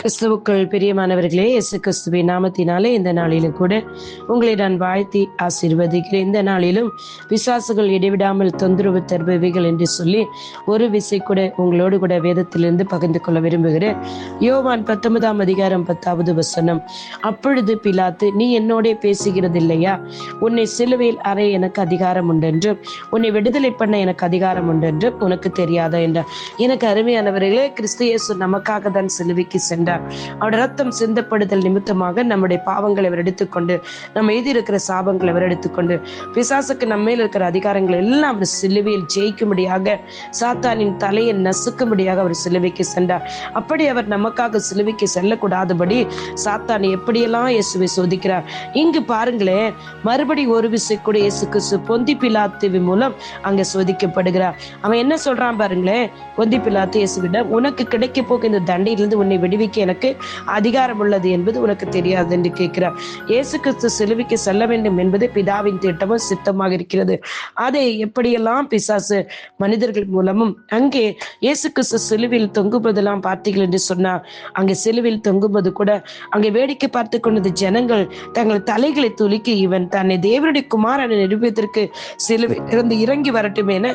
கிறிஸ்துவுக்குள் பிரியமானவர்களே இயேசு கிறிஸ்துவின் நாமத்தினாலே இந்த நாளிலும் கூட உங்களை நான் வாழ்த்தி ஆசீர்வதிக்கிறேன். இந்த நாளிலும் விசுவாசுகள் இடைவிடாமல் தொந்தரவு தருபவைகள் என்று சொல்லி ஒரு விசை கூட உங்களோடு கூட வேதத்திலிருந்து பகிர்ந்து கொள்ள விரும்புகிறேன். யோவான் பத்தொன்பதாம் அதிகாரம் பத்தாவது வசனம் அப்பொழுது பிலாத்து நீ என்னோடே பேசுகிறது இல்லையா உன்னை சிலுவையில் அறை எனக்கு அதிகாரம் உண்டென்றும் உன்னை விடுதலை பண்ண எனக்கு அதிகாரம் உண்டென்றும் உனக்கு தெரியாதா? என்றார். எனக்கு அருமையானவர்களே கிறிஸ்து இயேசு நமக்காக தான் சிலுவைக்கு கொண்டார் அவருடைய ரத்தம் சிந்தப்படுதல் நிமித்தமாக நம்முடைய பாவங்களை அவர் எடுத்துக்கொண்டு நம்ம எழுதியிருக்கிற சாபங்களை அவர் எடுத்துக்கொண்டு பிசாசுக்கு நம்ம மேல் இருக்கிற அதிகாரங்கள் எல்லாம் அவர் சிலுவையில் ஜெயிக்கும்படியாக சாத்தானின் தலையை நசுக்கும்படியாக அவர் சிலுவைக்கு சென்றார். அப்படி அவர் நமக்காக சிலுவைக்கு செல்லக்கூடாதபடி சாத்தான் எப்படியெல்லாம் இயேசுவை சோதிக்கிறார்? இங்கு பாருங்களேன் மறுபடி ஒரு விசை கூட இயேசு கிறிஸ்து பொந்தி பிலாத்துவி மூலம் அங்க சோதிக்கப்படுகிறார். அவன் என்ன சொல்றான் பாருங்களேன் பொந்தி பிலாத்து இயேசுவிடம் உனக்கு கிடைக்க போக இந்த தண்டையிலிருந்து உன்னை விடுவிக்க எனக்கு அதிகாரம் உள்ளது என்பது உனக்கு தெரியாது என்று கேட்கிறார். இயேசு கிறிஸ்து சிலுவைக்கு செல்ல வேண்டும் என்பது பிதாவின் திட்டமும் சித்தமாக இருக்கிறது. அதை எப்படியெல்லாம் பிசாசு மனிதர்கள் மூலமும் அங்கே இயேசு கிறிஸ்து சிலுவையில் தொங்குவதெல்லாம் பார்த்தீர்கள் என்று சொன்னார். அங்கே சிலுவையில் தொங்கும்போது கூட அங்கே வேடிக்கை பார்த்து கொண்டது ஜனங்கள் தங்கள் தலைகளை துலுக்கி இவன் தன்னை தேவனுடைய குமாரனை நிரூபித்திற்கு சிலுவை இருந்து இறங்கி வரட்டும் என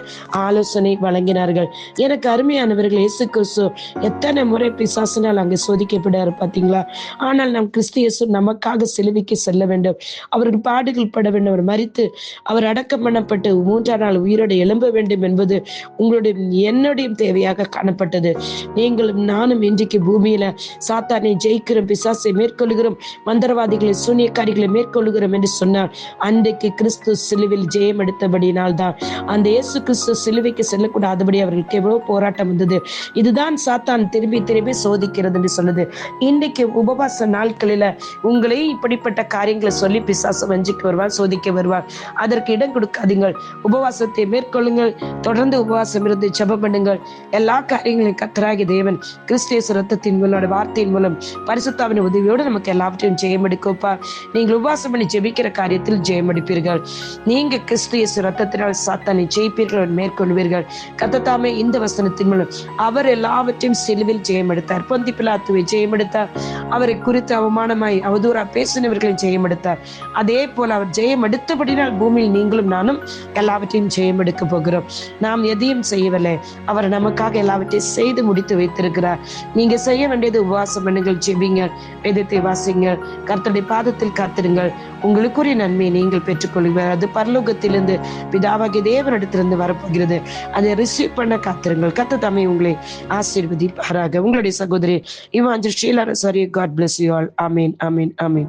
ஆலோசனை வழங்கினார்கள். எனக்கு அருமையானவர்கள் இயேசு கிறிஸ்து எத்தனை முறை பிசாசினால் அங்கே சோதிக்கப்படுறாரு பார்த்தீங்களா ஆனால் நம் கிறிஸ்தியசு நமக்காக சிலுவைக்கு செல்ல வேண்டும். அவருக்கு பாடுகள் பட வேண்டும். அவர் மறித்து அவர் அடக்கம் பண்ணப்பட்டு மூன்றாம் நாள் உயிரோடு எழும்ப வேண்டும் என்பது உங்களுடைய என்னுடைய தேவையாக காணப்பட்டது. நீங்களும் நானும் இன்றைக்கு பூமியில சாத்தானை ஜெயிக்கிறோம் பிசாசை மேற்கொள்கிறோம் மந்திரவாதிகளை சூனியக்காரிகளை மேற்கொள்கிறோம் என்று சொன்னார் அன்றைக்கு கிறிஸ்து சிலுவில் ஜெயம் எடுத்தபடினால் தான் அந்த இயேசு கிறிஸ்து சிலுவைக்கு செல்லக்கூடாதபடி அவர்களுக்கு எவ்வளவு போராட்டம் வந்தது. இதுதான் சாத்தான் திரும்பி திரும்பி சோதிக்கிறது என்று சொல்லுது. இன்னைக்கு உபவாச நாட்களில உங்களே இப்படிப்பட்ட காரியங்களை சொல்லி பிசாசு வஞ்சிக்க வருவார் சோதிக்க வருவார். அதற்கு இடம் கொடுக்காதீங்கள். உபவாசத்தை மேற்கொள்ளுங்கள். தொடர்ந்து உபவாசம் இருந்து ஜெபம் பண்ணுங்கள். எல்லா காரியங்களையும் கத்தராகி தேவன் கிறிஸ்தேச ரத்தத்தின் மூலம் வார்த்தையின் மூலம் பரிசுத்தாவின் உதவியோடு நமக்கு எல்லாவற்றையும் ஜெயம் எடுக்கோப்பா நீங்கள் உபவாசம் பண்ணி ஜெபிக்கிற காரியத்தில் ஜெயம் எடுப்பீர்கள் நீங்க கிறிஸ்தியசு ரத்தத்தினால் சாத்தானை ஜெயிப்பீர்கள் மேற்கொள்வீர்கள். கத்தத்தாமே இந்த வசனத்தின் மூலம் அவர் எல்லாவற்றையும் சிலுவில் ஜெயம் எடுத்தார் பொந்தி பிலாத்துவை ஜெயம் ஜெயமெடுத்தார். அவரை குறித்து அவமானமாய் அவதூறா பேசினவர்களை ஜெயமெடுத்தார். அதே போல அவர் ஜெயம் எடுத்தபடினால் பூமியில் நீங்களும் நானும் எல்லாவற்றையும் ஜெயம் எடுக்க போகிறோம். நாம் எதையும் செய்யவில்லை. அவர் நமக்காக எல்லாவற்றையும் செய்து முடித்து வைத்திருக்கிறார். நீங்க செய்ய வேண்டியது உபவாசம் பண்ணுங்கள் ஜெபிங்க வேதத்தை வாசிங்க கர்த்தருடைய பாதத்தில் காத்திருங்கள். உங்களுக்குரிய நன்மையை நீங்கள் பெற்றுக்கொள்வீர்கள் அது பரலோகத்திலிருந்து பிதாவாகிய தேவனிடத்திலிருந்து வரப்போகிறது. அதை ரிசீவ் பண்ண காத்திருங்கள். கத்த தம்மை உங்களை ஆசீர்வதிப்பாராக. உங்களுடைய சகோதரி Evangelist Sheila Rosario, God bless you all. Amen, amen, amen.